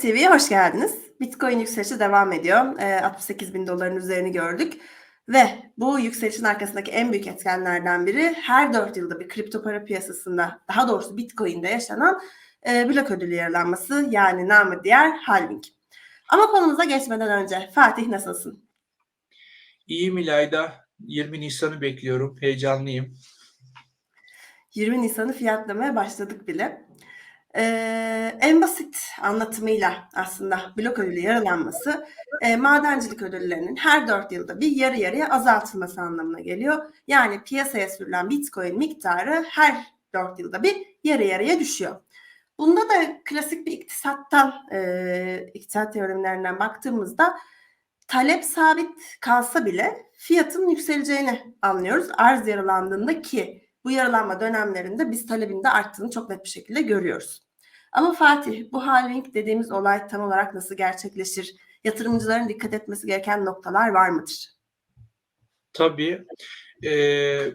Kripto TV'ye hoş geldiniz. Bitcoin yükselişi devam ediyor. E, 68 bin doların üzerini gördük. Ve bu yükselişin arkasındaki en büyük etkenlerden biri her 4 yılda bir kripto para piyasasında daha doğrusu Bitcoin'de yaşanan e, blok ödülü yaralanması yani namı diğer halving. Ama konumuza geçmeden önce Fatih nasılsın? İyiyim İlayda. 20 Nisan'ı bekliyorum. Heyecanlıyım. 20 Nisan'ı fiyatlamaya başladık bile. Ee, en basit anlatımıyla aslında blok ödülü yaralanması e, madencilik ödüllerinin her 4 yılda bir yarı yarıya azaltılması anlamına geliyor. Yani piyasaya sürülen bitcoin miktarı her 4 yılda bir yarı yarıya düşüyor. Bunda da klasik bir iktisattan, e, iktisat teorimlerinden baktığımızda talep sabit kalsa bile fiyatın yükseleceğini anlıyoruz. Arz yaralandığında ki bu yaralanma dönemlerinde biz talebin de arttığını çok net bir şekilde görüyoruz. Ama Fatih bu halving dediğimiz olay tam olarak nasıl gerçekleşir? Yatırımcıların dikkat etmesi gereken noktalar var mıdır? Tabii. Ee,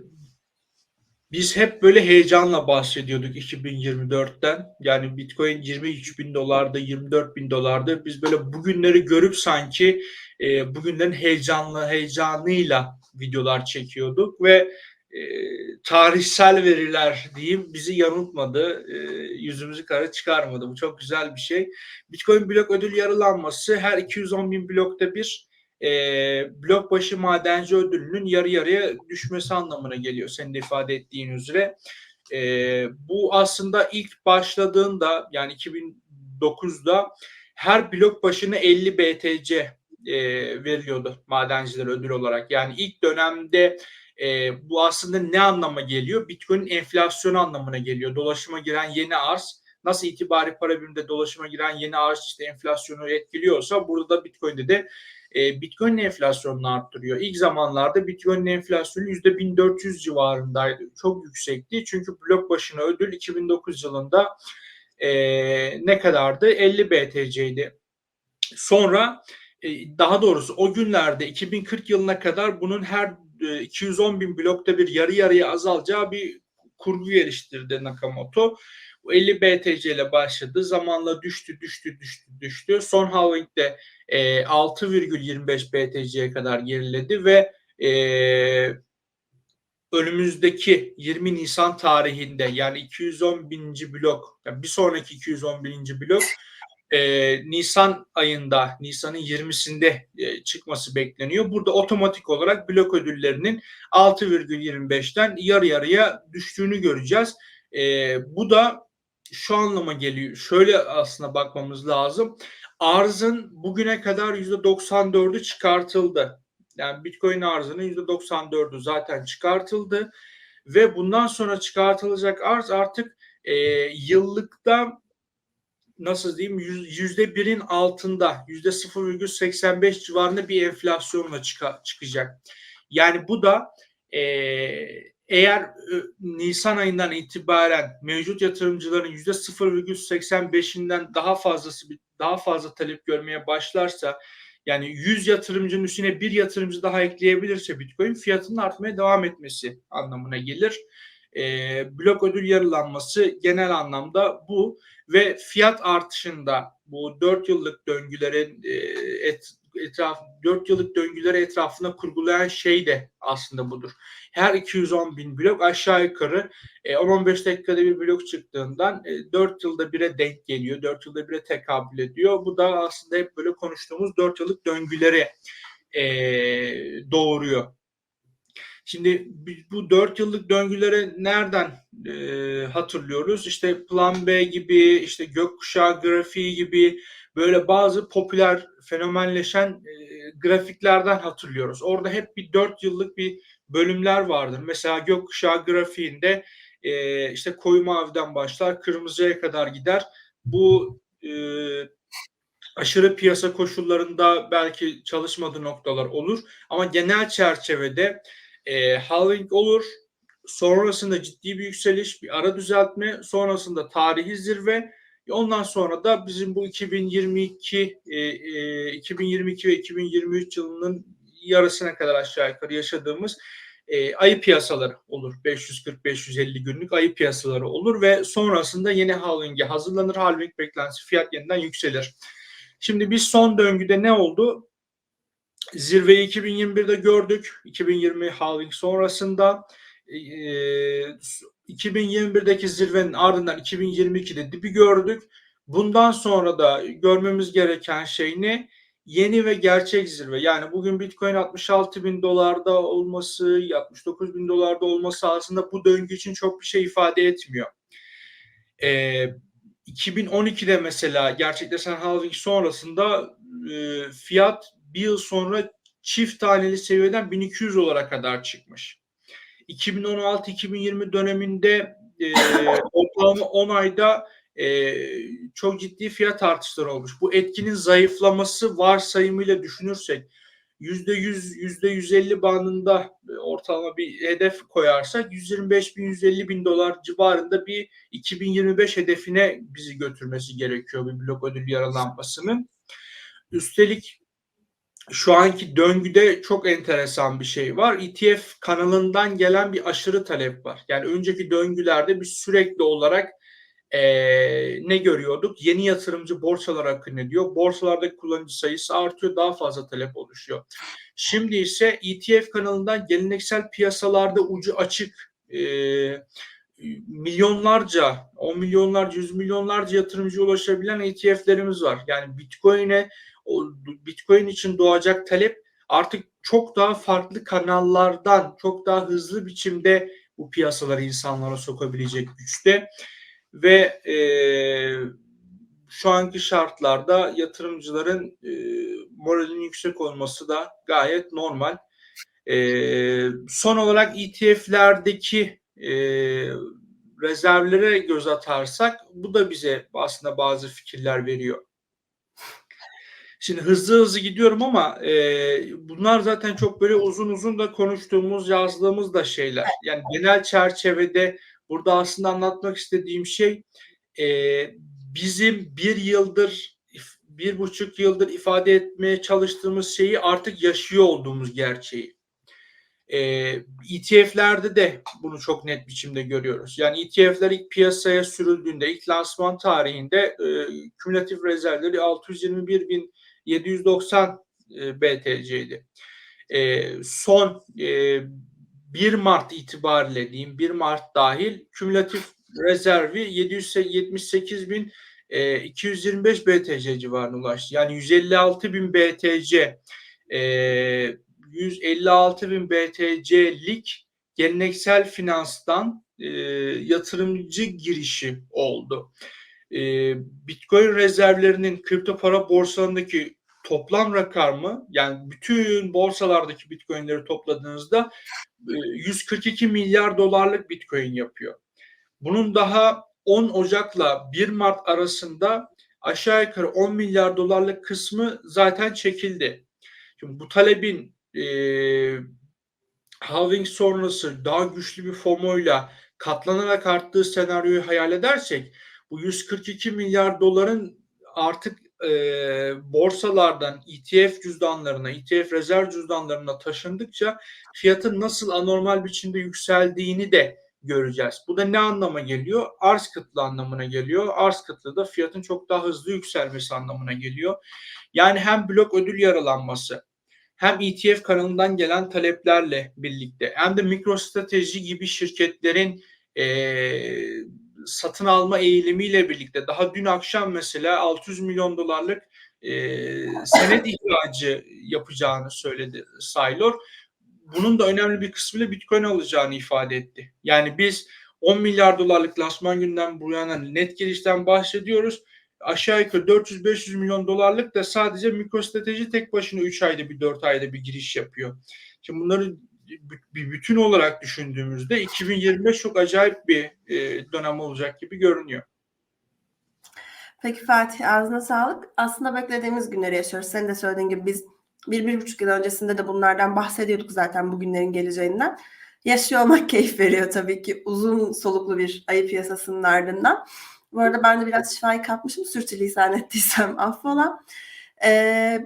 biz hep böyle heyecanla bahsediyorduk 2024'ten. Yani Bitcoin 23 bin dolarda, 24 bin dolarda. Biz böyle bugünleri görüp sanki e, bugünlerin heyecanlı heyecanıyla videolar çekiyorduk ve e, tarihsel veriler diyeyim bizi yanıltmadı. E, yüzümüzü kara çıkarmadı. Bu çok güzel bir şey. Bitcoin blok ödül yarılanması her 210 bin blokta bir e, blok başı madenci ödülünün yarı yarıya düşmesi anlamına geliyor. Senin de ifade ettiğin üzere. E, bu aslında ilk başladığında yani 2009'da her blok başına 50 BTC e, veriyordu madenciler ödül olarak. Yani ilk dönemde e, bu aslında ne anlama geliyor? Bitcoin'in enflasyonu anlamına geliyor. Dolaşıma giren yeni arz nasıl itibari para biriminde dolaşıma giren yeni arz işte enflasyonu etkiliyorsa burada da Bitcoin'de de e, Bitcoin enflasyonunu arttırıyor. İlk zamanlarda Bitcoin enflasyonu %1400 civarındaydı. Çok yüksekti. Çünkü blok başına ödül 2009 yılında e, ne kadardı? 50 BTC'ydi. Sonra e, daha doğrusu o günlerde 2040 yılına kadar bunun her 210 e, bin blokta bir yarı yarıya azalacağı bir kurgu geliştirdi Nakamoto. 50 BTC ile başladı. Zamanla düştü, düştü, düştü, düştü. Son halvingde e, 6,25 BTC'ye kadar geriledi ve e, önümüzdeki 20 Nisan tarihinde yani 210 bininci blok, yani bir sonraki 210 bininci blok e, Nisan ayında, Nisan'ın 20'sinde e, çıkması bekleniyor. Burada otomatik olarak blok ödüllerinin 6,25'ten yarı yarıya düştüğünü göreceğiz. E, bu da şu anlama geliyor. Şöyle aslında bakmamız lazım. Arzın bugüne kadar %94'ü çıkartıldı. Yani Bitcoin arzının %94'ü zaten çıkartıldı ve bundan sonra çıkartılacak arz artık e, yıllıkta nasıl diyeyim yüzde birin altında yüzde 0,85 civarında bir enflasyonla çıka, çıkacak. Yani bu da e, eğer e, Nisan ayından itibaren mevcut yatırımcıların yüzde 0,85'inden daha fazlası daha fazla talep görmeye başlarsa yani 100 yatırımcının üstüne bir yatırımcı daha ekleyebilirse Bitcoin fiyatının artmaya devam etmesi anlamına gelir. E, blok ödül yarılanması genel anlamda bu ve fiyat artışında bu 4 yıllık döngülerin e, et, etraf 4 yıllık döngüleri etrafında kurgulayan şey de aslında budur. Her 210 bin blok aşağı yukarı 10-15 e, dakikada bir blok çıktığından 4 e, yılda bire denk geliyor. 4 yılda bire tekabül ediyor. Bu da aslında hep böyle konuştuğumuz 4 yıllık döngüleri doğuruyor. Şimdi bu dört yıllık döngüleri nereden e, hatırlıyoruz? İşte Plan B gibi, işte gökkuşağı grafiği gibi böyle bazı popüler fenomenleşen e, grafiklerden hatırlıyoruz. Orada hep bir dört yıllık bir bölümler vardır. Mesela gökkuşağı grafiğinde e, işte koyu maviden başlar, kırmızıya kadar gider. Bu e, aşırı piyasa koşullarında belki çalışmadığı noktalar olur ama genel çerçevede e, halving olur. Sonrasında ciddi bir yükseliş, bir ara düzeltme, sonrasında tarihi zirve. Ondan sonra da bizim bu 2022 e, e, 2022 ve 2023 yılının yarısına kadar aşağı yukarı yaşadığımız e, ayı piyasaları olur. 540-550 günlük ayı piyasaları olur ve sonrasında yeni halving'e hazırlanır. Halving beklentisi fiyat yeniden yükselir. Şimdi biz son döngüde ne oldu? Zirveyi 2021'de gördük. 2020 halving sonrasında e, 2021'deki zirvenin ardından 2022'de dibi gördük. Bundan sonra da görmemiz gereken şey ne? Yeni ve gerçek zirve. Yani bugün Bitcoin 66 bin dolarda olması, 69 bin dolarda olması aslında bu döngü için çok bir şey ifade etmiyor. Ee, 2012'de mesela gerçekleşen halving sonrasında e, fiyat bir yıl sonra çift taneli seviyeden 1200 dolara kadar çıkmış. 2016-2020 döneminde e, ortalama 10 ayda e, çok ciddi fiyat artışları olmuş. Bu etkinin zayıflaması varsayımıyla düşünürsek %100, %150 bandında ortalama bir hedef koyarsak 125 bin, 150 bin dolar civarında bir 2025 hedefine bizi götürmesi gerekiyor bir blok ödül yaralanmasının. Üstelik şu anki döngüde çok enteresan bir şey var. ETF kanalından gelen bir aşırı talep var. Yani önceki döngülerde bir sürekli olarak e, ne görüyorduk? Yeni yatırımcı borsalara akın ediyor. Borsalardaki kullanıcı sayısı artıyor. Daha fazla talep oluşuyor. Şimdi ise ETF kanalından geleneksel piyasalarda ucu açık e, milyonlarca, 10 milyonlarca, 100 milyonlarca yatırımcı ulaşabilen ETF'lerimiz var. Yani Bitcoin'e Bitcoin için doğacak talep artık çok daha farklı kanallardan çok daha hızlı biçimde bu piyasaları insanlara sokabilecek güçte ve e, şu anki şartlarda yatırımcıların e, moralinin yüksek olması da gayet normal. E, son olarak ETF'lerdeki e, rezervlere göz atarsak bu da bize aslında bazı fikirler veriyor. Şimdi hızlı hızlı gidiyorum ama e, bunlar zaten çok böyle uzun uzun da konuştuğumuz, yazdığımız da şeyler. Yani genel çerçevede burada aslında anlatmak istediğim şey e, bizim bir yıldır, bir buçuk yıldır ifade etmeye çalıştığımız şeyi artık yaşıyor olduğumuz gerçeği. E, ETF'lerde de bunu çok net biçimde görüyoruz. Yani ETF'ler ilk piyasaya sürüldüğünde, ilk lansman tarihinde e, kümülatif rezervleri 621 bin 790 e, BTC'ydi. E, son e, 1 Mart itibariyle diyeyim 1 Mart dahil kümülatif rezervi 778 bin e, 225 BTC civarına ulaştı. Yani 156 bin BTC e, 156 bin BTC'lik geleneksel finanstan e, yatırımcı girişi oldu. E, Bitcoin rezervlerinin kripto para borsalarındaki toplam rakamı yani bütün borsalardaki Bitcoin'leri topladığınızda e, 142 milyar dolarlık Bitcoin yapıyor. Bunun daha 10 Ocak'la 1 Mart arasında aşağı yukarı 10 milyar dolarlık kısmı zaten çekildi. Şimdi bu talebin e, halving sonrası daha güçlü bir FOMO'yla katlanarak arttığı senaryoyu hayal edersek bu 142 milyar doların artık e, borsalardan ETF cüzdanlarına, ETF rezerv cüzdanlarına taşındıkça fiyatın nasıl anormal biçimde yükseldiğini de göreceğiz. Bu da ne anlama geliyor? Arz kıtlığı anlamına geliyor. Arz kıtlığı da fiyatın çok daha hızlı yükselmesi anlamına geliyor. Yani hem blok ödül yaralanması, hem ETF kanalından gelen taleplerle birlikte hem de mikrostrateji gibi şirketlerin e, satın alma eğilimiyle birlikte daha dün akşam mesela 600 milyon dolarlık e, senet ihracı yapacağını söyledi Saylor. Bunun da önemli bir kısmıyla Bitcoin alacağını ifade etti. Yani biz 10 milyar dolarlık lansman günden bu yana net girişten bahsediyoruz. Aşağı yukarı 400-500 milyon dolarlık da sadece mikrostrateji tek başına 3 ayda bir 4 ayda bir giriş yapıyor. Şimdi bunları bir bütün olarak düşündüğümüzde 2025 çok acayip bir e, dönem olacak gibi görünüyor. Peki Fatih ağzına sağlık. Aslında beklediğimiz günleri yaşıyoruz. Senin de söylediğin gibi biz bir, bir buçuk yıl öncesinde de bunlardan bahsediyorduk zaten bu günlerin geleceğinden. Yaşıyor olmak keyif veriyor tabii ki uzun soluklu bir ayı piyasasının ardından. Bu arada ben de biraz şifayı kapmışım. Sürçülisan ettiysem affola.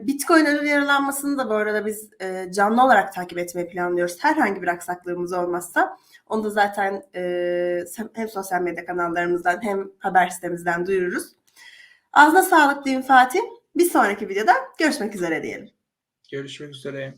Bitcoin ödül yaralanmasını da bu arada biz canlı olarak takip etmeyi planlıyoruz. Herhangi bir aksaklığımız olmazsa. Onu da zaten hem sosyal medya kanallarımızdan hem haber sitemizden duyururuz. Ağzına sağlık diyeyim Fatih. Bir sonraki videoda görüşmek üzere diyelim. Görüşmek üzere.